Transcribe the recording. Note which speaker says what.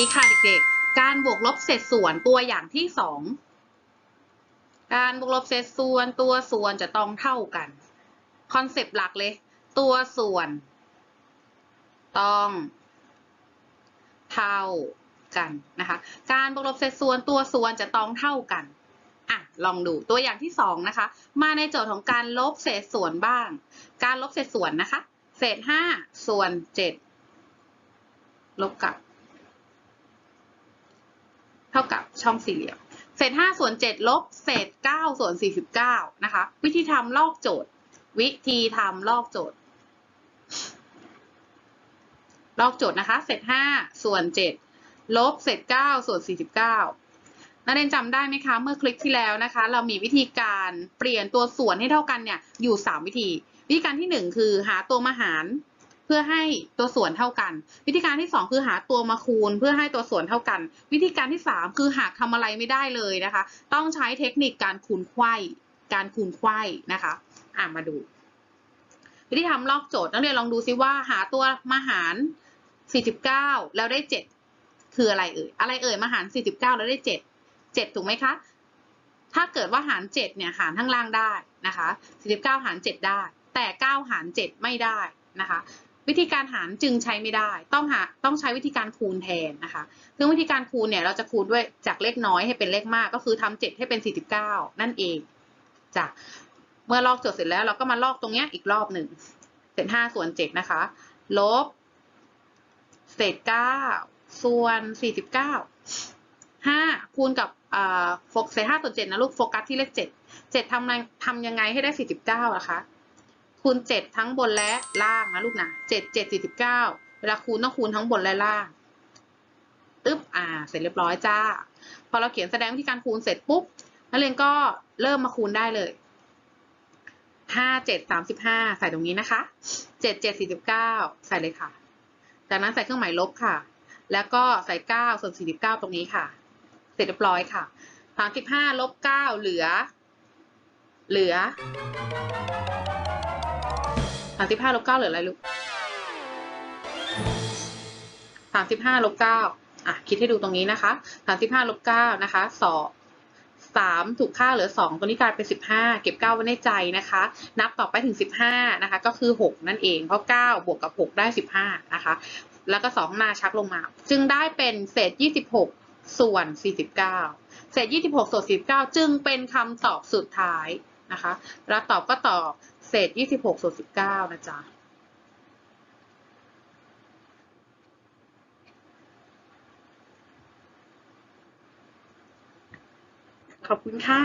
Speaker 1: ดีค่ะเด็กๆ การบวกลบเศษส่วนตัวอย่างที่สอง การบวกลบเศษส่วนตัวส่วนจะต้องเท่ากัน คอนเซปต์หลักเลย ตัวส่วน ต้อง เท่ากันนะคะ การบวกลบเศษส่วนตัวส่วนจะต้องเท่ากันอะลองดูตัวอย่างที่สองนะคะ มาในโจทย์ของการลบเศษส่วนบ้าง การลบเศษส่วนนะคะ เศษห้าส่วนเจ็ดลบกับ เท่ากับ ช่องสี่เหลี่ยม เศษ5ส่วน7ลบเศษ9ส่วน49นะคะ วิธีทำลอกโจทย์ วิธีทำลอกโจทย์ ลอกโจทย์นะคะ เศษ5ส่วน7ลบเศษ9ส่วน49นักเรียนจำได้ไหมคะ เมื่อคลิปที่แล้วนะคะ เรามีวิธีการเปลี่ยนตัวส่วนให้เท่ากันเนี่ยอยู่ 3 วิธี วิธีการที่ 1 คือหาตัวมหาร พื่อให้ตัวส่วนเท่ากัน วิธีการที่ 2 คือหาตัวมาคูณ เพื่อให้ตัวส่วนเท่ากัน วิธีการที่ 3 คือหากทำอะไรไม่ได้เลยนะคะ ต้องใช้เทคนิคการคูณไขว้การคูณไขว้นะคะอ่ามาดู วิธีทำลอกโจทย์นักเรียนลองดูซิว่าหาตัวมาหาร 49 แล้วได้ 7 คืออะไรเอ่ยอะไรเอ่ยมาหาร 49 แล้วได้ 7 7 ถูกไหมคะ ถ้าเกิดว่าหาร 7 เนี่ยหารข้างล่างได้นะคะ 49 หาร 7 ได้ แต่ 9 หาร 7 ไม่ได้นะคะ วิธีการหารจึงใช้ไม่ได้ ต้องหาต้องใช้วิธีการคูณแทนนะคะ ซึ่งวิธีการคูณเนี่ยเราจะคูณด้วยจากเลขน้อยให้เป็นเลขมาก ก็คือทำ7ให้เป็น 49 นั่นเองจ้ะเมื่อลอกโจทย์เสร็จแล้วเราก็มาลอกตรงเนี้ยอีกรอบหนึ่งเศษ5ส่วน7นะคะ ลบ เศษ9ส่วน 49 5 คูณกับอ่าโฟกเศษ5ส่วน7นะลูกโฟกัสที่เลข 7 7ทำทำยังไงให้ได้ 49ล่ะคะ คูณ 7 ทั้งบนและล่างนะลูกนะ7 7 49 เวลาคูณต้องคูณทั้งบนและล่างตึ๊บอ่า เสร็จเรียบร้อยจ้า พอเราเขียนแสดงวิธีการคูณเสร็จปุ๊บนักเรียนก็เริ่มมาคูณได้เลย5 7 35ใส่ตรงนี้นะคะ7 7 49ใส่เลยค่ะ จากนั้นใส่เครื่องหมายลบค่ะ แล้วก็ใส่9ส่วน49ตรงนี้ค่ะ เสร็จเรียบร้อยค่ะ35ลบ9เหลือ เหลือามสิบห้าลบเก้าเหลืออะไรลูกสามสิบห้าลบเก้าอะคิดให้ดูตรงนี้นะคะสามสิบห้าลบเก้านะคะสองสามถูกค่าเหลือสองตัวนี้กลายเป็นสิบห้าเก็บเก้าไว้ในใจนะคะ นับต่อไปถึงสิบห้านะคะ ก็คือหกนั่นเอง เพราะเก้าบวกกับหกได้สิบห้านะคะ แล้วก็สองนาชักลงมา จึงได้เป็นเศษยี่สิบหกส่วนสี่สิบเก้าเศษยี่สิบหกส่วนสี่สิบเก้าจึงเป็นคำตอบสุดท้ายนะคะ แล้วตอบก็ตอบ เศษยี่สิบหกส่วนสิบเก้านะจ๊ะขอบคุณค่ะ